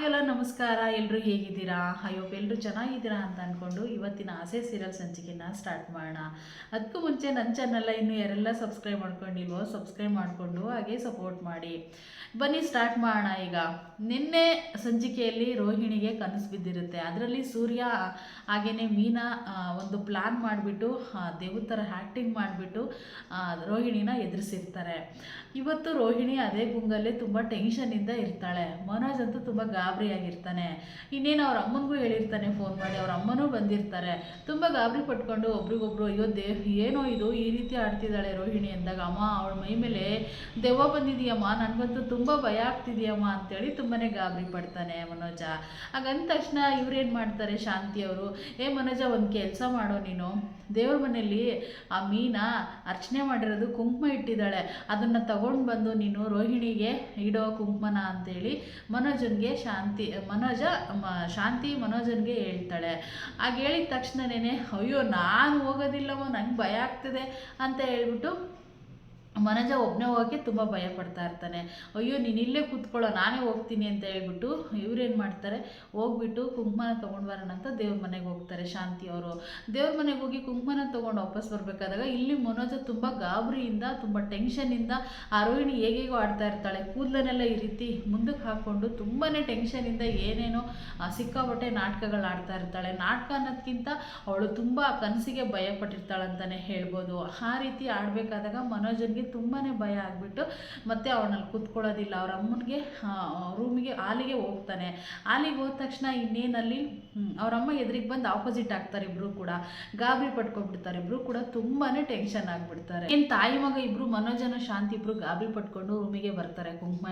Hi ಎಲ್ಲ ನಮಸ್ಕಾರ ಎಲ್ಲರೂ ಹೇಗಿದ್ದೀರಾ? ಅಯ್ಯೋ ಎಲ್ಲರೂ ಚೆನ್ನಾಗಿದ್ದೀರಾ ಅಂತ ಅಂದ್ಕೊಂಡು ಇವತ್ತಿನ ಆಸೆ ಸೀರಿಯಲ್ ಸಂಚಿಕೆನ ಸ್ಟಾರ್ಟ್ ಮಾಡೋಣ. ಅದಕ್ಕೂ ಮುಂಚೆ ನನ್ನ ಚಾನಲ್ನ ಇನ್ನೂ ಯಾರೆಲ್ಲ ಸಬ್ಸ್ಕ್ರೈಬ್ ಮಾಡ್ಕೊಂಡಿಲ್ವೋ ಸಬ್ಸ್ಕ್ರೈಬ್ ಮಾಡಿಕೊಂಡು ಹಾಗೆ ಸಪೋರ್ಟ್ ಮಾಡಿ. ಬನ್ನಿ ಸ್ಟಾರ್ಟ್ ಮಾಡೋಣ ಈಗ. ನಿನ್ನೆ ಸಂಚಿಕೆಯಲ್ಲಿ ರೋಹಿಣಿಗೆ ಕನಸು ಬಿದ್ದಿರುತ್ತೆ. ಅದರಲ್ಲಿ ಸೂರ್ಯ ಹಾಗೆಯೇ ಮೀನಾ ಒಂದು ಪ್ಲ್ಯಾನ್ ಮಾಡಿಬಿಟ್ಟು ದೇವತರ ಥರ ಆ್ಯಕ್ಟಿಂಗ್ ಮಾಡಿಬಿಟ್ಟು ರೋಹಿಣಿನ ಎದುರಿಸಿರ್ತಾರೆ. ಇವತ್ತು ರೋಹಿಣಿ ಅದೇ ಗುಂಗಲ್ಲಿ ತುಂಬ ಟೆನ್ಷನಿಂದ ಇರ್ತಾಳೆ. ಮನೋಜ್ ಅಂತೂ ತುಂಬ ಗಾಬರಿಯಾಗಿರ್ತಾನೆ. ಇನ್ನೇನು ಅವ್ರ ಅಮ್ಮನಿಗೂ ಹೇಳಿರ್ತಾನೆ ಫೋನ್ ಮಾಡಿ, ಅವ್ರ ಅಮ್ಮನೂ ಬಂದಿರ್ತಾರೆ. ತುಂಬ ಗಾಬರಿ ಪಟ್ಕೊಂಡು ಒಬ್ರಿಗೊಬ್ರು, ಅಯ್ಯೋ ದೇವ್ ಏನೋ ಇದು, ಈ ರೀತಿ ಆಡ್ತಿದ್ದಾಳೆ ರೋಹಿಣಿ ಅಂದಾಗ, ಅಮ್ಮ, ಅವಳ ಮೈ ಮೇಲೆ ದೆವ್ವ ಬಂದಿದೆಯಮ್ಮ, ನನಗಂತೂ ತುಂಬ ಭಯ ಆಗ್ತಿದೆಯಮ್ಮ ಅಂತೇಳಿ ತುಂಬಾ ಗಾಬರಿ ಪಡ್ತಾನೆ ಮನೋಜ. ಹಾಗಂದ ತಕ್ಷಣ ಇವ್ರೇನು ಮಾಡ್ತಾರೆ ಶಾಂತಿ ಅವರು? ಏ ಮನೋಜ, ಒಂದು ಕೆಲಸ ಮಾಡೋ ನೀನು. ದೇವ್ರ ಮನೆಯಲ್ಲಿ ಆ ಮೀನ ಅರ್ಚನೆ ಮಾಡಿರೋದು ಕುಂಕುಮ ಇಟ್ಟಿದ್ದಾಳೆ. ಅದನ್ನು ತಗೊಂಡು ಬಂದು ನೀನು ರೋಹಿಣಿಗೆ ಇಡೋ ಕುಂಕುಮನ ಅಂತೇಳಿ ಮನೋಜನ್ಗೆ ಶಾಂತಿ, ಮನೋಜ ಶಾಂತಿ ಮನೋಜನ್ಗೆ ಹೇಳ್ತಾಳೆ. ಆಗ ಹೇಳಿದ ತಕ್ಷಣನೇ ಅಯ್ಯೋ, ನಾನು ಹೋಗೋದಿಲ್ಲವೋ, ನಂಗೆ ಭಯ ಆಗ್ತದೆ ಅಂತ ಹೇಳ್ಬಿಟ್ಟು ಮನೋಜ ಒಬ್ಬನೇ ಹೋಗೋಕ್ಕೆ ತುಂಬ ಭಯ ಪಡ್ತಾ ಇರ್ತಾನೆ. ಅಯ್ಯೋ, ನೀನು ಇಲ್ಲೇ ಕೂತ್ಕೊಳ್ಳೋ, ನಾನೇ ಹೋಗ್ತೀನಿ ಅಂತ ಹೇಳ್ಬಿಟ್ಟು ಇವ್ರೇನು ಮಾಡ್ತಾರೆ? ಹೋಗ್ಬಿಟ್ಟು ಕುಂಕುಮನ ತೊಗೊಂಡು ಬರೋಣ ಅಂತ ದೇವ್ರ ಮನೆಗೆ ಹೋಗ್ತಾರೆ ಶಾಂತಿ ಅವರು. ದೇವ್ರ ಮನೆಗೆ ಹೋಗಿ ಕುಂಕುಮನ ತೊಗೊಂಡು ವಾಪಸ್ ಬರಬೇಕಾದಾಗ ಇಲ್ಲಿ ಮನೋಜ ತುಂಬ ಗಾಬರಿಯಿಂದ, ತುಂಬ ಟೆನ್ಷನಿಂದ ಆ ರೋಹಿಣಿ ಹೇಗೇಗೋ ಆಡ್ತಾ ಇರ್ತಾಳೆ. ಕೂದಲನ್ನೆಲ್ಲ ಈ ರೀತಿ ಮುಂದಕ್ಕೆ ಹಾಕ್ಕೊಂಡು ತುಂಬಾ ಟೆನ್ಷನಿಂದ ಏನೇನೋ ಸಿಕ್ಕಾಪಟ್ಟೆ ನಾಟಕಗಳು ಆಡ್ತಾ ಇರ್ತಾಳೆ. ನಾಟಕ ಅನ್ನೋದಕ್ಕಿಂತ ಅವಳು ತುಂಬ ಕನಸಿಗೆ ಭಯಪಟ್ಟಿರ್ತಾಳೆ ಅಂತಲೇ ಹೇಳ್ಬೋದು. ಆ ರೀತಿ ಆಡಬೇಕಾದಾಗ ಮನೋಜನ್ಗೆ ತುಂಬಾ ಭಯ ಆಗಿಬಿಟ್ಟು ಮತ್ತೆ ಅವನಲ್ಲಿ ಕೂತ್ಕೊಳ್ಳೋದಿಲ್ಲ. ಅವ್ರ ಅಮ್ಮನಿಗೆ ರೂಮಿಗೆ, ಹಾಲಿಗೆ ಹೋಗ್ತಾನೆ. ಹಾಲಿಗೆ ಹೋದ ತಕ್ಷಣ ಇನ್ನೇನಲ್ಲಿ ಅವರಮ್ಮ ಎದುರಿಗೆ ಬಂದು ಆಪೋಸಿಟ್ ಆಗ್ತಾರೆ ಇಬ್ಬರು ಕೂಡ. ಗಾಬರಿ ಪಟ್ಕೊಂಡ್ಬಿಡ್ತಾರೆ ಇಬ್ಬರು ಕೂಡ ತುಂಬಾ ಟೆನ್ಷನ್ ಆಗಿಬಿಡ್ತಾರೆ. ಏನು ತಾಯಿ ಮಗ ಇಬ್ಬರು ಮನೋಜನ ಶಾಂತಿ ಇಬ್ಬರು ಗಾಬರಿ ಪಟ್ಕೊಂಡು ರೂಮಿಗೆ ಬರ್ತಾರೆ. ಕುಂಕುಮ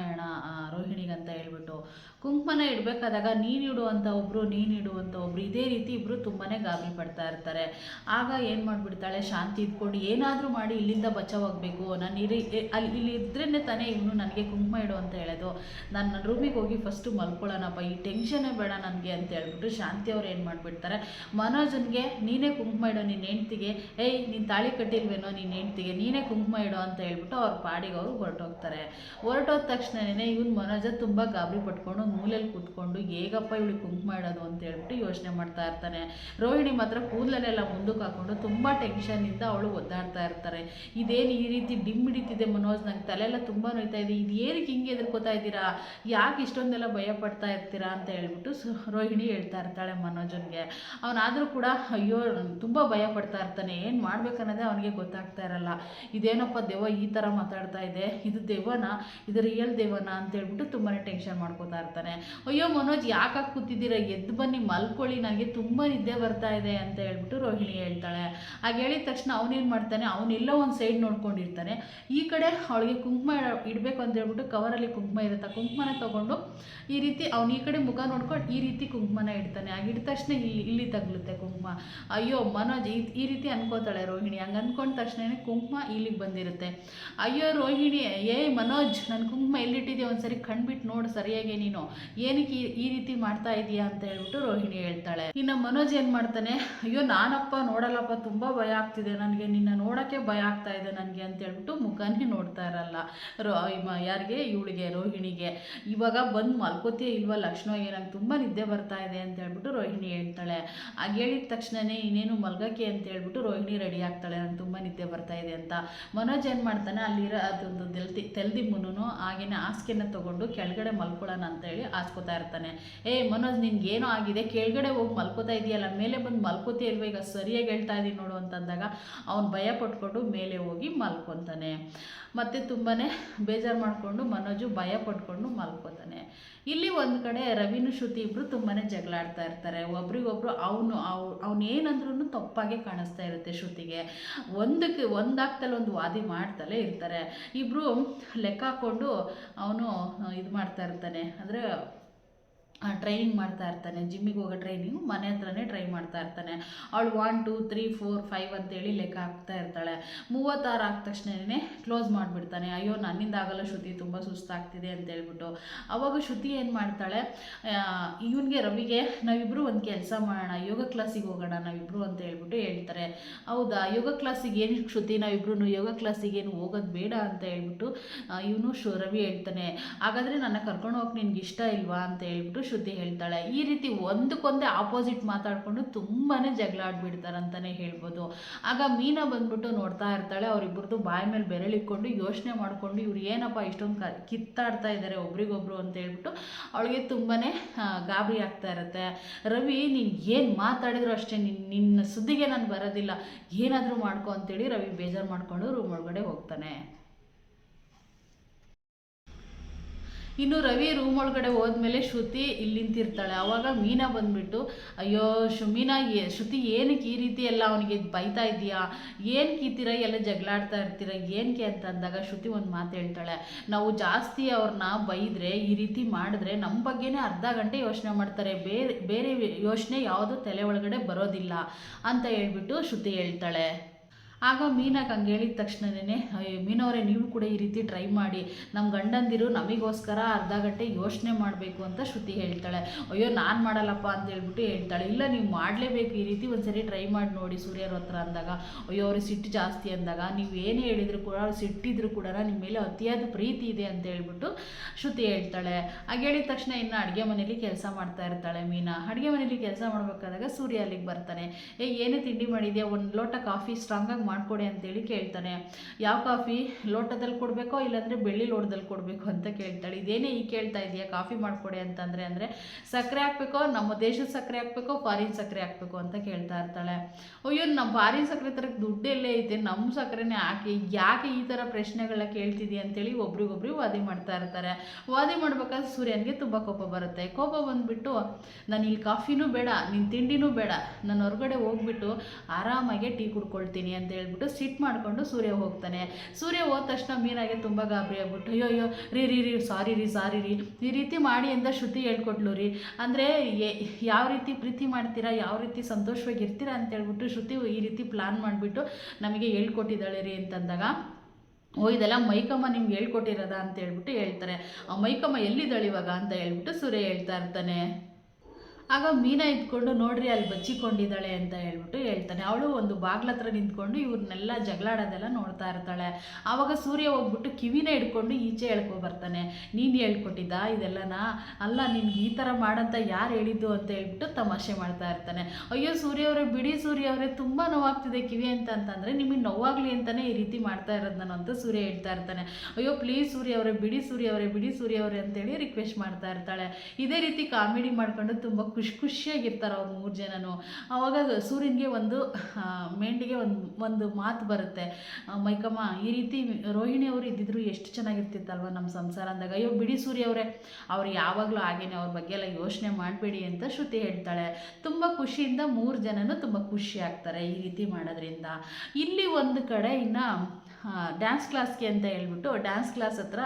ರೋಹಿಣಿಗಂತ ಹೇಳ್ಬಿಟ್ಟು. ಕುಂಕುಮನ ಇಡಬೇಕಾದಾಗ ನೀನು ಅಂತ ಒಬ್ಬರು ನೀನು ಅಂತ ಒಬ್ರು, ಇದೇ ರೀತಿ ಇಬ್ಬರು ತುಂಬಾ ಗಾಬರಿ ಪಡ್ತಾ ಇರ್ತಾರೆ. ಆಗ ಏನು ಮಾಡಿಬಿಡ್ತಾಳೆ? ಶಾಂತಿ ಇದ್ಕೊಂಡು ಏನಾದರೂ ಮಾಡಿ ಇಲ್ಲಿಂದ ಬಚಾವಾಗಬೇಕು ನಾನು ಇರಿ ಅಲ್ಲಿ, ಇಲ್ಲಿ ಇದ್ರೇ ತಾನೇ ಇವನು ನನಗೆ ಕುಂಕುಮ ಇಡು ಅಂತ ಹೇಳೋದು. ನಾನು ನನ್ನ ರೂಮಿಗೆ ಹೋಗಿ ಫಸ್ಟು ಮಲ್ಕೊಳ್ಳೋಣಪ್ಪ, ಈ ಟೆನ್ಷನ್ನೇ ಬೇಡ ನನಗೆ ಅಂತ ಹೇಳ್ಬಿಟ್ಟು ಶಾಂತಿ ಅವ್ರು ಏನು ಮಾಡಿಬಿಡ್ತಾರೆ, ಮನೋಜನ್ಗೆ, ನೀನೇ ಕುಂಕುಮ ಇಡೋ ನಿನ್ನ ಹೆಂಡ್ತಿಗೆ, ಏಯ್, ನೀನು ತಾಳಿ ಕಟ್ಟಿಲ್ವೇನೋ ನಿನ್ನ ಹೆಂಡ್ತಿಗೆ, ನೀನೇ ಕುಂಕುಮ ಇಡೋ ಅಂತ ಹೇಳ್ಬಿಟ್ಟು ಅವ್ರ ಪಾಡಿಗೆ ಅವರು ಹೊರಟೋಗ್ತಾರೆ. ಹೊರಟೋದ ತಕ್ಷಣನೇ ಇವನು ಮನೋಜ ತುಂಬ ಗಾಬರಿ ಪಟ್ಕೊಂಡು ಮೂಲೆಯಲ್ಲಿ ಕೂತ್ಕೊಂಡು, ಹೇಗಪ್ಪ ಇವಳಿಗೆ ಕುಂಕುಮ ಇಡೋದು ಅಂತ ಹೇಳ್ಬಿಟ್ಟು ಯೋಚನೆ ಮಾಡ್ತಾ ಇರ್ತಾನೆ. ರೋಹಿಣಿ ಮಾತ್ರ ಕೂದಲನ್ನೆಲ್ಲ ಮುಂದಕ್ಕೆ ಹಾಕೊಂಡು ತುಂಬ ಟೆನ್ಷನ್ನಿಂದ ಅವಳು ಒದ್ದಾಡ್ತಾ ಇರ್ತಾರೆ. ಇದೇನು ಈ ರೀತಿ ಡಿಮ್ ಹಿಡಿತಿದೆ ಮನೋಜ್, ನಂಗೆ ತಲೆಯೆಲ್ಲ ತುಂಬ ನೋಯ್ತಾ ಇದೆ. ಇದು ಏನಕ್ಕೆ ಹಿಂಗೆ ಎದುರ್ಕೋತಾ ಇದ್ದೀರಾ? ಯಾಕೆ ಇಷ್ಟೊಂದೆಲ್ಲ ಭಯ ಪಡ್ತಾ ಇರ್ತೀರಾ ಅಂತ ಹೇಳ್ಬಿಟ್ಟು ರೋಹಿಣಿ ಹೇಳ್ತಾ ಇರ್ತಾಳೆ ಮನೋಜನ್ಗೆ. ಅವನಾದರೂ ಕೂಡ, ಅಯ್ಯೋ, ತುಂಬ ಭಯ ಪಡ್ತಾ ಇರ್ತಾನೆ. ಏನು ಮಾಡ್ಬೇಕನ್ನೋದೇ ಅವನಿಗೆ ಗೊತ್ತಾಗ್ತಾ ಇರಲ್ಲ. ಇದೇನಪ್ಪ ದೆವ್ವ ಈ ಥರ ಮಾತಾಡ್ತಾ ಇದೆ? ಇದು ದೆವ್ವನ? ಇದು ರಿಯಲ್ ದೆವ್ವನ ಅಂತ ಹೇಳ್ಬಿಟ್ಟು ತುಂಬಾ ಟೆನ್ಷನ್ ಮಾಡ್ಕೋತಾ ಇರ್ತಾನೆ. ಅಯ್ಯೋ, ಮನೋಜ್, ಯಾಕೆ ಕೂತಿದ್ದೀರಾ? ಎದ್ದು ಬನ್ನಿ, ಮಲ್ಕೊಳ್ಳಿ ನನಗೆ ತುಂಬ ನಿದ್ದೆ ಬರ್ತಾ ಇದೆ ಅಂತ ಹೇಳ್ಬಿಟ್ಟು ರೋಹಿಣಿ ಹೇಳ್ತಾಳೆ. ಹಾಗೆ ಹೇಳಿದ ತಕ್ಷಣ ಅವನೇನು ಮಾಡ್ತಾನೆ? ಅವನೆಲ್ಲೋ ಒಂದು ಸೈಡ್ ನೋಡ್ಕೊಂಡಿರ್ತಾನೆ. ಈ ಕಡೆ ಅವಳಿಗೆ ಕುಂಕುಮ ಇಡ- ಇಡಬೇಕು ಅಂತ ಹೇಳ್ಬಿಟ್ಟು ಕವರಲ್ಲಿ ಕುಂಕುಮ ಇರುತ್ತೆ. ಕುಂಕುಮನ ತಗೊಂಡು ಈ ರೀತಿ ಅವ್ನು ಈ ಕಡೆ ಮುಖ ನೋಡ್ಕೊಂಡು ಈ ರೀತಿ ಕುಂಕುಮನ ಇಡ್ತಾನೆ. ಆಗ ತಕ್ಷಣ ಇಲ್ಲಿ ಇಲ್ಲಿ ತಗಲುತ್ತೆ ಕುಂಕುಮ. ಅಯ್ಯೋ, ಮನೋಜ್ ಈ ರೀತಿ ಅನ್ಕೋತಾಳೆ ರೋಹಿಣಿ. ಹಂಗೆ ಅಂದ್ಕೊಂಡ ತಕ್ಷಣ ಕುಂಕುಮ ಇಲ್ಲಿಗೆ ಬಂದಿರುತ್ತೆ. ಅಯ್ಯೋ ರೋಹಿಣಿ, ಏ ಮನೋಜ್ ನನ್ನ ಕುಂಕುಮ ಎಲ್ಲಿಟ್ಟಿದ್ಯಾ ಒಂದ್ಸರಿ ಕಣ್ಬಿಟ್ಟು ನೋಡು ಸರಿಯಾಗಿ ನೀನು. ಏನಕ್ಕೆ ಈ ರೀತಿ ಮಾಡ್ತಾ ಇದೀಯಾ ಅಂತ ಹೇಳ್ಬಿಟ್ಟು ರೋಹಿಣಿ ಹೇಳ್ತಾಳೆ. ಇನ್ನು ಮನೋಜ್ ಏನು ಮಾಡ್ತಾನೆ, ಅಯ್ಯೋ ನಾನಪ್ಪ ನೋಡಲ್ಲಪ್ಪ, ತುಂಬ ಭಯ ಆಗ್ತಿದೆ ನನಗೆ. ನಿನ್ನ ನೋಡೋಕ್ಕೆ ಭಯ ಆಗ್ತಾ ಇದೆ ನನಗೆ ಅಂತ ಹೇಳ್ಬಿಟ್ಟು ಮುಖನೇ ನೋಡ್ತಾ ಇರಲ್ಲ. ರೋ ಯಾರಿಗೆ? ಇವಳಿಗೆ, ರೋಹಿಣಿಗೆ. ಇವಾಗ ಬಂದು ಮಲ್ಕೋತಿಯೇ ಇಲ್ವಾ ಲಕ್ಷ್ಮಣ ನಂಗೆ ತುಂಬ ನಿದ್ದೆ ಬರ್ತಾ ಇದೆ ಅಂತ ಹೇಳ್ಬಿಟ್ಟು ರೋಹಿಣಿ ಹೇಳ್ತಾಳೆ. ಆಗ ಹೇಳಿದ ತಕ್ಷಣನೇ ಇನ್ನೇನು ಮಲ್ಗಕ್ಕೆ ಅಂತ ಹೇಳ್ಬಿಟ್ಟು ರೋಹಿಣಿ ರೆಡಿ ಆಗ್ತಾಳೆ. ನಂಗೆ ತುಂಬ ನಿದ್ದೆ ಬರ್ತಾ ಇದೆ ಅಂತ. ಮನೋಜ್ ಏನು ಮಾಡ್ತಾನೆ? ಅಲ್ಲಿರೋ ಅದೊಂದು ತೆಲ್ದಿ ತೆಲ್ದಿಮ್ಮನು ಹಾಗೇನೆ ಹಾಸಿಗೆನ ತೊಗೊಂಡು ಕೆಳಗಡೆ ಮಲ್ಕೊಳ್ಳೋಣ ಅಂತ ಹೇಳಿ ಹಾಸ್ಕೋತಾ ಇರ್ತಾನೆ. ಏ, ಮನೋಜ್, ನಿನ್ಗೇನೋ ಆಗಿದೆ? ಕೆಳಗಡೆ ಹೋಗಿ ಮಲ್ಕೋತಾ ಇದೆಯಲ್ಲ. ಮೇಲೆ ಬಂದು ಮಲ್ಕೋತೀಯ ಇಲ್ವಾ? ಈಗ ಸರಿಯಾಗಿ ಹೇಳ್ತಾ ಇದ್ದೀನಿ ನೋಡು ಅಂತಂದಾಗ ಅವ್ನು ಭಯ ಪಟ್ಕೊಂಡು ಮೇಲೆ ಹೋಗಿ ಮಲ್ಕೊತಾನೆ. ಮತ್ತು ತುಂಬಾ ಬೇಜಾರು ಮಾಡಿಕೊಂಡು ಮನೋಜು ಭಯ ಪಡ್ಕೊಂಡು ಮಲ್ಕೋತಾನೆ. ಇಲ್ಲಿ ಒಂದು ಕಡೆ ರವಿನು ಶ್ರುತಿ ಇಬ್ಬರು ತುಂಬಾ ಜಗಳ ಆಡ್ತಾ ಇರ್ತಾರೆ. ಒಬ್ರಿಗೊಬ್ರು ಅವನು ಅವ್ ಅವನೇನಂದ್ರೂ ತಪ್ಪಾಗೆ ಕಾಣಿಸ್ತಾ ಇರುತ್ತೆ ಶ್ರುತಿಗೆ. ಒಂದಕ್ಕೆ, ಒಂದಾಗ್ತಲೇ ಒಂದು ವಾದಿ ಮಾಡ್ತಲೇ ಇರ್ತಾರೆ. ಇಬ್ಬರು ಲೆಕ್ಕ ಹಾಕ್ಕೊಂಡು ಅವನು ಇದು ಮಾಡ್ತಾ ಇರ್ತಾನೆ. ಅಂದರೆ ಟ್ರೈನಿಂಗ್ ಮಾಡ್ತಾ ಇರ್ತಾನೆ. ಜಿಮ್ಮಿಗೆ ಹೋಗೋ ಟ್ರೈನಿಂಗ್ ಮನೆ ಹತ್ರನೇ ಟ್ರೈ ಮಾಡ್ತಾ ಇರ್ತಾನೆ. ಅವಳು one two three four five ಅಂತೇಳಿ ಲೆಕ್ಕ ಹಾಕ್ತಾ ಇರ್ತಾಳೆ. ಮೂವತ್ತಾರು ಆದ ತಕ್ಷಣವೇ ಕ್ಲೋಸ್ ಮಾಡಿಬಿಡ್ತಾನೆ. ಅಯ್ಯೋ, ನನ್ನಿಂದ ಆಗಲ್ಲ ಶ್ರುತಿ, ತುಂಬ ಸುಸ್ತಾಗ್ತಿದೆ ಅಂತ ಹೇಳ್ಬಿಟ್ಟು. ಅವಾಗ ಶ್ರುತಿ ಏನು ಮಾಡ್ತಾಳೆ? ಇವನಿಗೆ ರವಿಗೆ ನಾವಿಬ್ಬರು ಒಂದು ಕೆಲಸ ಮಾಡೋಣ, ಯೋಗ ಕ್ಲಾಸಿಗೆ ಹೋಗೋಣ ನಾವಿಬ್ಬರು ಅಂತ ಹೇಳ್ಬಿಟ್ಟು ಹೇಳ್ತಾರೆ. ಹೌದಾ? ಯೋಗ ಕ್ಲಾಸಿಗೆ ಏನು ಶ್ರುತಿ? ನಾವಿಬ್ರು ಯೋಗ ಕ್ಲಾಸಿಗೆ ಏನು ಹೋಗೋದು ಬೇಡ ಅಂತ ಹೇಳ್ಬಿಟ್ಟು ಇವನು ಶು ರವಿ ಹೇಳ್ತಾನೆ. ಹಾಗಾದರೆ ನನ್ನ ಕರ್ಕೊಂಡು ಹೋಗಕ್ಕೆ ನಿನ್ಗೆ ಇಷ್ಟ ಇಲ್ವಾ ಅಂತ ಹೇಳ್ಬಿಟ್ಟು ಶ್ರುತಿ ಹೇಳ್ತಾಳೆ. ಈ ರೀತಿ ಒಂದಕ್ಕೊಂದೇ ಆಪೋಸಿಟ್ ಮಾತಾಡಿಕೊಂಡು ತುಂಬಾ ಜಗಳ ಆಡ್ಬಿಡ್ತಾರೆ ಅಂತಲೇ ಹೇಳ್ಬೋದು. ಆಗ ಮೀನಾ ಬಂದ್ಬಿಟ್ಟು ನೋಡ್ತಾ ಇರ್ತಾಳೆ. ಅವರಿಬ್ಬರದು ಬಾಯಿ ಮೇಲೆ ಬೆರಳಿಕ್ಕೊಂಡು ಯೋಚನೆ ಮಾಡಿಕೊಂಡು ಇವ್ರು ಏನಪ್ಪ ಇಷ್ಟೊಂದು ಕಿತ್ತಾಡ್ತಾ ಇದ್ದಾರೆ ಒಬ್ರಿಗೊಬ್ರು ಅಂತ ಹೇಳ್ಬಿಟ್ಟು ಅವಳಿಗೆ ತುಂಬಾ ಗಾಬರಿ ಆಗ್ತಾ ಇರುತ್ತೆ. ರವಿ, ನೀನು ಏನು ಮಾತಾಡಿದ್ರು ಅಷ್ಟೇ ನಿನ್ನ ನಿನ್ನ ಸುದ್ದಿಗೆ ನಾನು ಬರೋದಿಲ್ಲ. ಏನಾದರೂ ಮಾಡ್ಕೊ ಅಂತೇಳಿ ರವಿ ಬೇಜಾರು ಮಾಡಿಕೊಂಡು ರೂಮ್ ಒಳಗಡೆ ಹೋಗ್ತಾನೆ. ಇನ್ನು ರವಿ ರೂಮ್ ಒಳಗಡೆ ಹೋದ್ಮೇಲೆ ಶ್ರುತಿ ಇಲ್ಲಿ ನಿಂತಿರ್ತಾಳೆ ಅವಾಗ ಮೀನಾ ಬಂದ್ಬಿಟ್ಟು, ಅಯ್ಯೋ, ಶು, ಮೀನಾ ಶ್ರುತಿ ಏನಕ್ಕೆ ಈ ರೀತಿ ಎಲ್ಲ ಅವನಿಗೆ ಬೈತಾ ಇದೀಯಾ ಏನು ಕೀತೀರ ಎಲ್ಲ ಜಗಳಾಡ್ತಾ ಇರ್ತೀರ? ಏನಕ್ಕೆ ಅಂತ ಅಂದಾಗ ಶ್ರುತಿ ಒಂದು ಮಾತು ಹೇಳ್ತಾಳೆ, ನಾವು ಜಾಸ್ತಿ ಅವ್ರನ್ನ ಬೈದ್ರೆ, ಈ ರೀತಿ ಮಾಡಿದ್ರೆ ನಮ್ಮ ಬಗ್ಗೆನೇ ಅರ್ಧ ಗಂಟೆ ಯೋಚನೆ ಮಾಡ್ತಾರೆ. ಬೇರೆ ಬೇರೆ ಯೋಚನೆ ಯಾವುದೂ ತಲೆ ಒಳಗಡೆ ಬರೋದಿಲ್ಲ. ಅಂತ ಹೇಳ್ಬಿಟ್ಟು ಶ್ರುತಿ ಹೇಳ್ತಾಳೆ. ಆಗ ಮೀನಾಗ ಹಂಗೆ ಹೇಳಿದ ತಕ್ಷಣವೇ ಮೀನವರೇ ನೀವು ಕೂಡ ಈ ರೀತಿ ಟ್ರೈ ಮಾಡಿ. ನಮ್ಮ ಗಂಡಂದಿರು ನಮಗೋಸ್ಕರ ಅರ್ಧ ಗಂಟೆ ಯೋಚನೆ ಮಾಡಬೇಕು ಅಂತ ಶ್ರುತಿ ಹೇಳ್ತಾಳೆ. ಅಯ್ಯೋ, ನಾನು ಮಾಡಲ್ಲಪ್ಪ ಅಂತ ಹೇಳ್ಬಿಟ್ಟು ಹೇಳ್ತಾಳೆ. ಇಲ್ಲ, ನೀವು ಮಾಡಲೇಬೇಕು. ಈ ರೀತಿ ಒಂದ್ಸರಿ ಟ್ರೈ ಮಾಡಿ ನೋಡಿ ಸೂರ್ಯರ ಹತ್ರ ಅಂದಾಗ. ಅಯ್ಯೋ, ಅವ್ರಿಗೆ ಸಿಟ್ಟು ಜಾಸ್ತಿ ಅಂದಾಗ. ನೀವು ಏನು ಹೇಳಿದ್ರು ಕೂಡ, ಅವ್ರು ಸಿಟ್ಟಿದ್ರು ಕೂಡ ನಿಮ್ಮ ಮೇಲೆ ಅತಿಯಾದ ಪ್ರೀತಿ ಇದೆ ಅಂತ ಹೇಳ್ಬಿಟ್ಟು ಶ್ರುತಿ ಹೇಳ್ತಾಳೆ. ಹಾಗೆ ಹೇಳಿದ ತಕ್ಷಣ ಇನ್ನು ಅಡುಗೆ ಮನೇಲಿ ಕೆಲಸ ಮಾಡ್ತಾ ಇರ್ತಾಳೆ ಮೀನಾ. ಅಡುಗೆ ಮನೇಲಿ ಕೆಲಸ ಮಾಡಬೇಕಾದಾಗ ಸೂರ್ಯ ಅಲ್ಲಿಗೆ ಬರ್ತಾನೆ. ಏ ಏನೇ ತಿಂಡಿ ಮಾಡಿದ್ಯಾ? ಒಂದು ಲೋಟ ಕಾಫಿ ಸ್ಟ್ರಾಂಗಾಗಿ ಮಾಡಿಕೊಡಿ ಅಂತೇಳಿ ಕೇಳ್ತಾನೆ. ಯಾವ ಕಾಫಿ ಲೋಟದಲ್ಲಿ ಕೊಡಬೇಕೋ ಇಲ್ಲಾಂದರೆ ಬೆಳ್ಳಿ ಲೋಟದಲ್ಲಿ ಕೊಡಬೇಕು ಅಂತ ಕೇಳ್ತಾಳೆ. ಇದೇನೇ ಈ ಕೇಳ್ತಾ ಇದೆಯಾ? ಕಾಫಿ ಮಾಡಿಕೊಡಿ ಅಂತಂದರೆ ಅಂದರೆ ಸಕ್ಕರೆ ಹಾಕ್ಬೇಕೋ, ನಮ್ಮ ದೇಶದ ಸಕ್ಕರೆ ಹಾಕ್ಬೇಕೋ ಫಾರಿನ್ ಸಕ್ಕರೆ ಹಾಕ್ಬೇಕು ಅಂತ ಕೇಳ್ತಾ ಇರ್ತಾಳೆ. ಅಯ್ಯೋ, ನಮ್ಮ ಫಾರಿನ್ ಸಕ್ಕರೆ ಥರ ದುಡ್ಡೆಲ್ಲೇ ಐತೆ. ನಮ್ಮ ಸಕ್ಕರೆನೇ ಹಾಕಿ, ಯಾಕೆ ಈ ಥರ ಪ್ರಶ್ನೆಗಳನ್ನ ಕೇಳ್ತಿದ್ಯಾ ಅಂತೇಳಿ ಒಬ್ರಿಗೊಬ್ರು ವಾದಿ ಮಾಡ್ತಾ ಇರ್ತಾರೆ. ವಾದಿ ಮಾಡ್ಬೇಕಾದ್ರೆ ಸೂರ್ಯನಿಗೆ ತುಂಬ ಕೋಪ ಬರುತ್ತೆ. ಕೋಪ ಬಂದುಬಿಟ್ಟು, ನಾನು ಇಲ್ಲಿ ಕಾಫಿನೂ ಬೇಡ ನಿನ್ನ ತಿಂಡಿನೂ ಬೇಡ. ನಾನು ಹೊರಗಡೆ ಹೋಗ್ಬಿಟ್ಟು ಆರಾಮಾಗೆ ಟೀ ಕುಡ್ಕೊಳ್ತೀನಿ ಅಂತ ಹೇಳ್ಬಿಟ್ಟು ಸಿಟ್ ಮಾಡಿಕೊಂಡು ಸೂರ್ಯ ಹೋಗ್ತಾನೆ. ಸೂರ್ಯ ಹೋದ ತಕ್ಷಣ ಮೀನಾಗೆ ತುಂಬ ಗಾಬರಿ ಆಗ್ಬಿಟ್ಟು ಅಯ್ಯೋ ಅಯ್ಯೋ ರೀ ರೀ ರೀ, ಸಾರಿ ರೀ ಸಾರಿ, ರೀ, ಈ ರೀತಿ ಮಾಡಿ ಅಂತ ಶ್ರುತಿ ಹೇಳ್ಕೊಟ್ಲು ರೀ. ಅಂದರೆ ಯಾವ ರೀತಿ ಪ್ರೀತಿ ಮಾಡ್ತೀರಾ, ಯಾವ ರೀತಿ ಸಂತೋಷವಾಗಿ ಇರ್ತೀರಾ ಅಂತ ಹೇಳ್ಬಿಟ್ಟು ಶ್ರುತಿ ಈ ರೀತಿ ಪ್ಲಾನ್ ಮಾಡಿಬಿಟ್ಟು ನಮಗೆ ಹೇಳ್ಕೊಟ್ಟಿದ್ದಾಳೆ ರೀ ಅಂತಂದಾಗ, ಓ, ಇದೆಲ್ಲ ಮೈಕಮ್ಮ ನಿಮ್ಗೆ ಹೇಳ್ಕೊಟ್ಟಿರೋದ? ಅಂತ ಹೇಳ್ಬಿಟ್ಟು ಹೇಳ್ತಾರೆ. ಆ ಮೈಕಮ್ಮ ಎಲ್ಲಿದ್ದಾಳೆ ಇವಾಗ ಅಂತ ಹೇಳ್ಬಿಟ್ಟು ಸೂರ್ಯ ಹೇಳ್ತಾ ಇರ್ತಾನೆ. ಆಗ ಮೀನ ಇದ್ಕೊಂಡು ನೋಡ್ರಿ ಅಲ್ಲಿ ಬಚ್ಚಿಕೊಂಡಿದ್ದಾಳೆ ಅಂತ ಹೇಳ್ಬಿಟ್ಟು ಹೇಳ್ತಾನೆ. ಅವಳು ಒಂದು ಬಾಗ್ಲ ಹತ್ರ ನಿಂತ್ಕೊಂಡು ಇವ್ರನ್ನೆಲ್ಲ ಜಗಳಾಡೋದೆಲ್ಲ ನೋಡ್ತಾ ಇರ್ತಾಳೆ. ಆವಾಗ ಸೂರ್ಯ ಹೋಗ್ಬಿಟ್ಟು ಕಿವಿನ ಹಿಡ್ಕೊಂಡು ಈಚೆ ಹೇಳ್ಕೊ ಬರ್ತಾನೆ. ನೀನು ಹೇಳ್ಕೊಟ್ಟಿದ್ದ ಇದೆಲ್ಲನ? ಅಲ್ಲ, ನಿನ್ಗೆ ಈ ಥರ ಮಾಡಂತ ಯಾರು ಹೇಳಿದ್ದು ಅಂತ ಹೇಳ್ಬಿಟ್ಟು ತಮಾಷೆ ಮಾಡ್ತಾ ಇರ್ತಾನೆ. ಅಯ್ಯೋ ಸೂರ್ಯ ಅವರೇ, ಬಿಡಿ ಸೂರ್ಯ ಅವರೇ, ತುಂಬ ನೋವಾಗ್ತಿದೆ ಕಿವಿ ಅಂತ ಅಂತಂದರೆ ನಿಮಗೆ ನೋವಾಗಲಿ ಅಂತಲೇ ಈ ರೀತಿ ಮಾಡ್ತಾ ಇರೋದು ನಾನು ಅಂತ ಸೂರ್ಯ ಹೇಳ್ತಾ ಇರ್ತಾನೆ. ಅಯ್ಯೋ ಪ್ಲೀಸ್ ಸೂರ್ಯ ಅವರೇ, ಬಿಡಿ ಸೂರ್ಯ ಅವರೇ, ಬಿಡಿ ಸೂರ್ಯ ಅವರೇ ಅಂತೇಳಿ ರಿಕ್ವೆಸ್ಟ್ ಮಾಡ್ತಾ ಇರ್ತಾಳೆ. ಇದೇ ರೀತಿ ಕಾಮಿಡಿ ಮಾಡ್ಕೊಂಡು ತುಂಬ ಖುಷಿ ಖುಷಿಯಾಗಿರ್ತಾರೆ ಅವ್ರು ಮೂರು ಜನನು. ಆವಾಗ ಸೂರ್ಯನಿಗೆ ಒಂದು ಮೈಂಡಿಗೆ ಒಂದು ಒಂದು ಮಾತು ಬರುತ್ತೆ. ಮೈಕಮ್ಮ, ಈ ರೀತಿ ರೋಹಿಣಿ ಅವರು ಇದ್ದಿದ್ರು ಎಷ್ಟು ಚೆನ್ನಾಗಿರ್ತಿತ್ತಲ್ವ ನಮ್ಮ ಸಂಸಾರ? ಅಂದಾಗ, ಅಯ್ಯೋ, ಬಿಡಿ ಸೂರ್ಯ ಅವರೇ, ಅವ್ರು ಯಾವಾಗಲೂ ಹಾಗೇನೆ, ಅವ್ರ ಬಗ್ಗೆ ಎಲ್ಲ ಯೋಚನೆ ಮಾಡಬೇಡಿ ಅಂತ ಶ್ರುತಿ ಹೇಳ್ತಾಳೆ. ತುಂಬ ಖುಷಿಯಿಂದ ಮೂರು ಜನನು ತುಂಬ ಖುಷಿ ಆಗ್ತಾರೆ ಈ ರೀತಿ ಮಾಡೋದ್ರಿಂದ. ಇಲ್ಲಿ ಒಂದು ಕಡೆ ಇನ್ನು ಡ್ಯಾನ್ಸ್ ಕ್ಲಾಸ್ಗೆ ಅಂತ ಹೇಳ್ಬಿಟ್ಟು ಡ್ಯಾನ್ಸ್ ಕ್ಲಾಸ್ ಹತ್ರ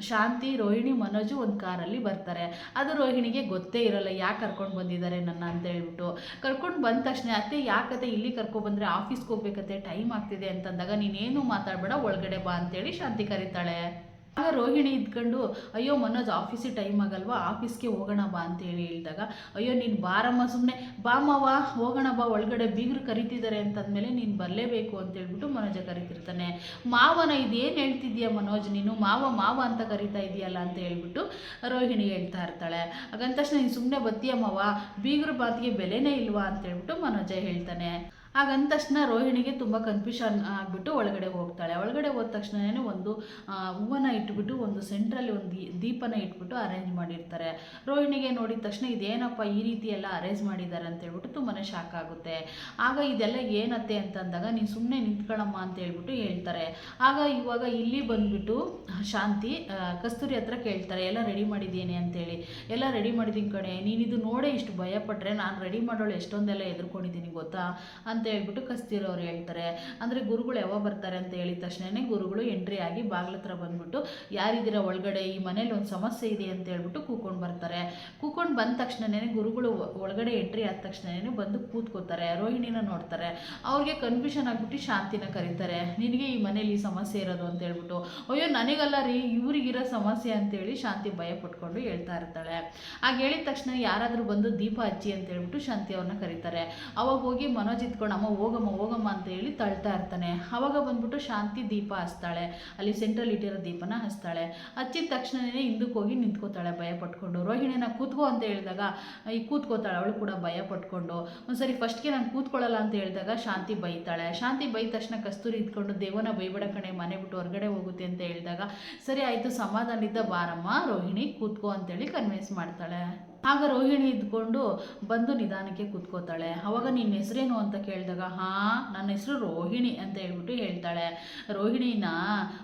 ಶಾಂತಿ, ರೋಹಿಣಿ, ಮನೋಜು ಒಂದು ಕಾರಲ್ಲಿ ಬರ್ತಾರೆ. ಅದು ರೋಹಿಣಿಗೆ ಗೊತ್ತೇ ಇರೋಲ್ಲ, ಯಾಕೆ ಕರ್ಕೊಂಡು ಬಂದಿದ್ದಾರೆ ನನ್ನ ಅಂತ ಹೇಳ್ಬಿಟ್ಟು. ಕರ್ಕೊಂಡು ಬಂದ ತಕ್ಷಣ, ಅತ್ತೆ ಯಾಕತ್ತೆ ಇಲ್ಲಿ ಕರ್ಕೊಬಂದ್ರೆ ಆಫೀಸ್ಗೆ ಹೋಗ್ಬೇಕತ್ತೆ ಟೈಮ್ ಆಗ್ತಿದೆ ಅಂತಂದಾಗ, ನೀನೇನು ಮಾತಾಡಬೇಡ, ಒಳಗಡೆ ಬಾ ಅಂತೇಳಿ ಶಾಂತಿ ಕರೀತಾಳೆ. ಆಗ ರೋಹಿಣಿ ಇದ್ಕೊಂಡು, ಅಯ್ಯೋ, ಮನೋಜ್ ಆಫೀಸಿಗೆ ಟೈಮ್ ಆಗಲ್ವಾ? ಆಫೀಸ್ಗೆ ಹೋಗೋಣ ಬಾ ಅಂತೇಳಿ ಹೇಳಿದಾಗ, ಅಯ್ಯೋ, ನೀನು ಬಾರಮ್ಮ ಸುಮ್ಮನೆ ಬಾ ಮಾವ, ಹೋಗೋಣ ಬಾ, ಒಳಗಡೆ ಬೀಗರು ಕರಿತಿದ್ದಾರೆ ಅಂತಂದಮೇಲೆ, ನೀನು ಬರಲೇಬೇಕು ಅಂತ ಹೇಳ್ಬಿಟ್ಟು ಮನೋಜ ಕರಿತಿರ್ತಾನೆ. ಮಾವನ, ಇದೇನು ಹೇಳ್ತಿದ್ಯಾ ಮನೋಜ್ ನೀನು? ಮಾವ ಮಾವ ಅಂತ ಕರಿತಾ ಇದೆಯಲ್ಲ ಅಂತ ಹೇಳ್ಬಿಟ್ಟು ರೋಹಿಣಿ ಹೇಳ್ತಾ ಇರ್ತಾಳೆ. ಹಾಗಂತ ತಕ್ಷಣ, ನೀನು ಸುಮ್ಮನೆ ಬತ್ತೀಯ ಬೀಗರು ಬಾತಿಗೆ ಬೆಲೆನೇ ಇಲ್ವಾ? ಅಂತ ಹೇಳ್ಬಿಟ್ಟು ಮನೋಜ ಹೇಳ್ತಾನೆ. ಹಾಗಂದ ತಕ್ಷಣ ರೋಹಿಣಿಗೆ ತುಂಬ ಕನ್ಫ್ಯೂಷನ್ ಆಗಿಬಿಟ್ಟು ಒಳಗಡೆ ಹೋಗ್ತಾಳೆ. ಒಳಗಡೆ ಹೋದ ತಕ್ಷಣವೇ ಒಂದು ಹೂವನ್ನು ಇಟ್ಬಿಟ್ಟು ಒಂದು ಸೆಂಟ್ರಲ್ಲಿ ಒಂದು ದೀಪನ ಇಟ್ಬಿಟ್ಟು ಅರೇಂಜ್ ಮಾಡಿರ್ತಾರೆ. ರೋಹಿಣಿಗೆ ನೋಡಿದ ತಕ್ಷಣ ಇದೇನಪ್ಪ ಈ ರೀತಿ ಎಲ್ಲ ಅರೇಂಜ್ ಮಾಡಿದ್ದಾರೆ ಅಂತ ಹೇಳ್ಬಿಟ್ಟು ತುಂಬಾ ಶಾಕ್ ಆಗುತ್ತೆ. ಆಗ ಇದೆಲ್ಲ ಏನತ್ತೆ ಅಂತಂದಾಗ ನೀನು ಸುಮ್ಮನೆ ನಿಂತ್ಕೊಳ್ಳಮ್ಮ ಅಂತ ಹೇಳ್ಬಿಟ್ಟು ಹೇಳ್ತಾರೆ. ಆಗ ಇವಾಗ ಇಲ್ಲಿ ಬಂದ್ಬಿಟ್ಟು ಶಾಂತಿ ಕಸ್ತೂರಿ ಹತ್ರ ಕೇಳ್ತಾರೆ, ಎಲ್ಲ ರೆಡಿ ಮಾಡಿದ್ದೀನಿ ಅಂತೇಳಿ. ಎಲ್ಲ ರೆಡಿ ಮಾಡಿದ್ದೀನಿ ಕಣೆ. ನೀನು ಇದು ನೋಡೇ ಇಷ್ಟು ಭಯಪಟ್ಟರೆ ನಾನು ರೆಡಿ ಮಾಡೋಳು ಎಷ್ಟೊಂದೆಲ್ಲ ಎದುರ್ಕೊಂಡಿದ್ದೀನಿ ಗೊತ್ತಾ? ಅಂತ ಹೇಳ್ಬಿಟ್ಟು ಕಸ್ತಿರೋರು ಹೇಳ್ತಾರೆ. ಅಂದರೆ ಗುರುಗಳು ಯಾವಾಗ ಬರ್ತಾರೆ ಅಂತ ಹೇಳಿದ ತಕ್ಷಣನೇ ಗುರುಗಳು ಎಂಟ್ರಿ ಆಗಿ ಬಾಗ್ಲ ಹತ್ರ ಬಂದ್ಬಿಟ್ಟು, ಯಾರಿದ್ದೀರ ಒಳಗಡೆ? ಈ ಮನೇಲಿ ಒಂದು ಸಮಸ್ಯೆ ಇದೆ ಅಂತ ಹೇಳ್ಬಿಟ್ಟು ಕೂಕೊಂಡು ಬರ್ತಾರೆ. ಕೂಕೊಂಡು ಬಂದ ತಕ್ಷಣನೇ ಗುರುಗಳು ಒಳಗಡೆ ಎಂಟ್ರಿ ಆದ ತಕ್ಷಣನೇ ಬಂದು ಕೂತ್ಕೋತಾರೆ. ರೋಹಿಣಿನ ನೋಡ್ತಾರೆ. ಅವ್ರಿಗೆ ಕನ್ಫ್ಯೂಷನ್ ಆಗಿಬಿಟ್ಟು ಶಾಂತಿನ ಕರೀತಾರೆ. ನಿನಗೆ ಈ ಮನೇಲಿ ಸಮಸ್ಯೆ ಇರೋದು ಅಂತ ಹೇಳ್ಬಿಟ್ಟು. ಅಯ್ಯೋ, ನನಗಲ್ಲ ರೀ. ಇವ್ರಿಗಿರೋ ಸಮಸ್ಯೆ ಅಂತೇಳಿ ಶಾಂತಿ ಭಯ ಪಟ್ಕೊಂಡು ಹೇಳ್ತಾ ಇರ್ತಾಳೆ. ಹಾಗೆ ಹೇಳಿದ ತಕ್ಷಣ ಯಾರಾದರೂ ಬಂದು ದೀಪ ಹಚ್ಚಿ ಅಂತ ಹೇಳ್ಬಿಟ್ಟು ಶಾಂತಿ ಅವ್ರನ್ನ ಕರೀತಾರೆ. ಅವಾಗ ಹೋಗಿ ಮನೋಜ್ ಇದ್ಕೊಂಡು ಅಮ್ಮ ಹೋಗಮ್ಮ ಹೋಗಮ್ಮ ಅಂತ ಹೇಳಿ ತಳ್ತಾ ಇರ್ತಾನೆ. ಅವಾಗ ಬಂದ್ಬಿಟ್ಟು ಶಾಂತಿ ದೀಪ ಹಚ್ತಾಳೆ. ಅಲ್ಲಿ ಸೆಂಟ್ರಲ್ ಇಟ್ಟಿರೋ ದೀಪನ ಹಚ್ತಾಳೆ. ಹಚ್ಚಿದ ತಕ್ಷಣನೇ ಹಿಂದಕ್ಕೆ ಹೋಗಿ ನಿಂತ್ಕೋತಾಳೆ, ಭಯ ಪಟ್ಕೊಂಡು. ರೋಹಿಣಿನ ಕೂತ್ಕೋ ಅಂತ ಹೇಳಿದಾಗ, ಈ ಕೂತ್ಕೋತಾಳೆ, ಅವಳು ಕೂಡ ಭಯ ಪಟ್ಕೊಂಡು. ಒಂದ್ಸರಿ ಫಸ್ಟ್ಗೆ ನಾನು ಕೂತ್ಕೊಳ್ಳಲ್ಲ ಅಂತ ಹೇಳಿದಾಗ ಶಾಂತಿ ಬೈತಾಳೆ. ಶಾಂತಿ ಬೈದ ತಕ್ಷಣ ಕಸ್ತೂರಿ ಇದ್ಕೊಂಡು, ದೇವನ ಬೈಬೇಡ ಕಣೆ, ಮನೆ ಬಿಟ್ಟು ಹೊರಗಡೆ ಹೋಗುತ್ತೆ ಅಂತ ಹೇಳಿದಾಗ, ಸರಿ ಆಯಿತು, ಸಮಾಧಾನದಿಂದ ಬಾರಮ್ಮ, ರೋಹಿಣಿ ಕೂತ್ಕೋ ಅಂತೇಳಿ ಕನ್ವಿನ್ಸ್ ಮಾಡ್ತಾಳೆ. ಆಗ ರೋಹಿಣಿ ಇದ್ಕೊಂಡು ಬಂದು ನಿಧಾನಕ್ಕೆ ಕೂತ್ಕೋತಾಳೆ. ಅವಾಗ ನಿನ್ನ ಹೆಸರೇನು ಅಂತ ಕೇಳಿದಾಗ, ಹಾಂ, ನನ್ನ ಹೆಸರು ರೋಹಿಣಿ ಅಂತ ಹೇಳ್ಬಿಟ್ಟು ಹೇಳ್ತಾಳೆ. ರೋಹಿಣಿನ,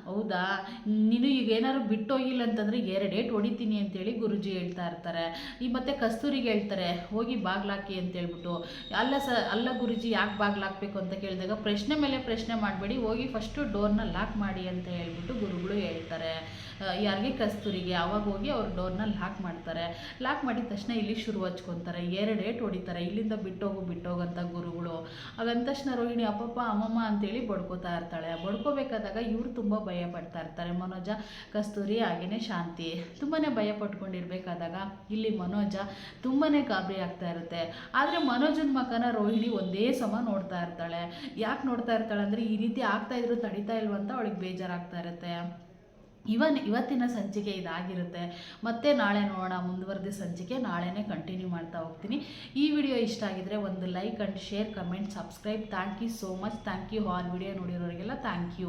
ಹೌದಾ? ನೀನು ಈಗ ಏನಾದ್ರು ಬಿಟ್ಟೋಗಿಲ್ಲ ಅಂತಂದರೆ ಎರಡೇಟ್ ಹೊಡಿತೀನಿ ಅಂತೇಳಿ ಗುರುಜಿ ಹೇಳ್ತಾ ಇರ್ತಾರೆ. ಈ ಮತ್ತೆ ಕಸ್ತೂರಿಗೆ ಹೇಳ್ತಾರೆ, ಹೋಗಿ ಬಾಗ್ಲಾಕಿ ಅಂತ ಹೇಳ್ಬಿಟ್ಟು. ಅಲ್ಲ ಸ, ಅಲ್ಲ ಗುರುಜಿ, ಯಾಕೆ ಬಾಗ್ಲಾಕ್ಬೇಕು ಅಂತ ಕೇಳಿದಾಗ, ಪ್ರಶ್ನೆ ಮೇಲೆ ಪ್ರಶ್ನೆ ಮಾಡಬೇಡಿ, ಹೋಗಿ ಫಸ್ಟು ಡೋರ್ನ ಲಾಕ್ ಮಾಡಿ ಅಂತ ಹೇಳ್ಬಿಟ್ಟು ಗುರುಗಳು ಹೇಳ್ತಾರೆ. ಯಾರಿಗೆ? ಕಸ್ತೂರಿಗೆ. ಅವಾಗ ಹೋಗಿ ಅವ್ರ ಡೋರ್ನ ಲಾಕ್ ಮಾಡ್ತಾರೆ. ಲಾಕ್ ಮಾಡಿದ ತಕ್ಷಣ ಇಲ್ಲಿ ಶುರು ಹಚ್ಕೊತಾರೆ, ಎರಡು ಏಟ್ ಹೊಡಿತಾರೆ, ಇಲ್ಲಿಂದ ಬಿಟ್ಟೋಗು ಬಿಟ್ಟೋಗು ಅಂತ ಗುರುಗಳು. ಹಾಗಂದ ತಕ್ಷಣ ರೋಹಿಣಿ ಅಪ್ಪಪ್ಪ ಅಮ್ಮಮ್ಮ ಅಂತೇಳಿ ಬಡ್ಕೋತಾ ಇರ್ತಾಳೆ. ಬಡ್ಕೋಬೇಕಾದಾಗ ಇವರು ತುಂಬ ಭಯ ಪಡ್ತಾ ಇರ್ತಾರೆ. ಮನೋಜ, ಕಸ್ತೂರಿ, ಹಾಗೇನೆ ಶಾಂತಿ. ತುಂಬಾ ಭಯ ಪಟ್ಕೊಂಡಿರ್ಬೇಕಾದಾಗ ಇಲ್ಲಿ ಮನೋಜ ತುಂಬಾ ಗಾಬರಿ ಆಗ್ತಾ ಇರುತ್ತೆ. ಆದರೆ ಮನೋಜನ ಮಕನ ರೋಹಿಣಿ ಒಂದೇ ಸಮ ನೋಡ್ತಾ ಇರ್ತಾಳೆ. ಯಾಕೆ ನೋಡ್ತಾ ಇರ್ತಾಳೆ ಅಂದರೆ ಈ ರೀತಿ ಆಗ್ತಾ ಇದ್ರು, ತಡಿತಾ ಇಲ್ವಂತ ಅವಳಿಗೆ ಬೇಜಾರಾಗ್ತಾ ಇರುತ್ತೆ. ಇವನ್ ಇವತ್ತಿನ ಸಂಚಿಕೆ ಇದಾಗಿರುತ್ತೆ. ಮತ್ತೆ ನಾಳೆ ನೋಡೋಣ ಮುಂದುವರೆದ ಸಂಚಿಕೆ ನಾಳೆನೇ ಕಂಟಿನ್ಯೂ ಮಾಡ್ತಾ ಹೋಗ್ತೀನಿ. ಈ ವಿಡಿಯೋ ಇಷ್ಟ ಆಗಿದ್ರೆ ಒಂದು like and share comment subscribe thank you so much thank you all video ನೋಡಿರೋರಿಗೆಲ್ಲ thank you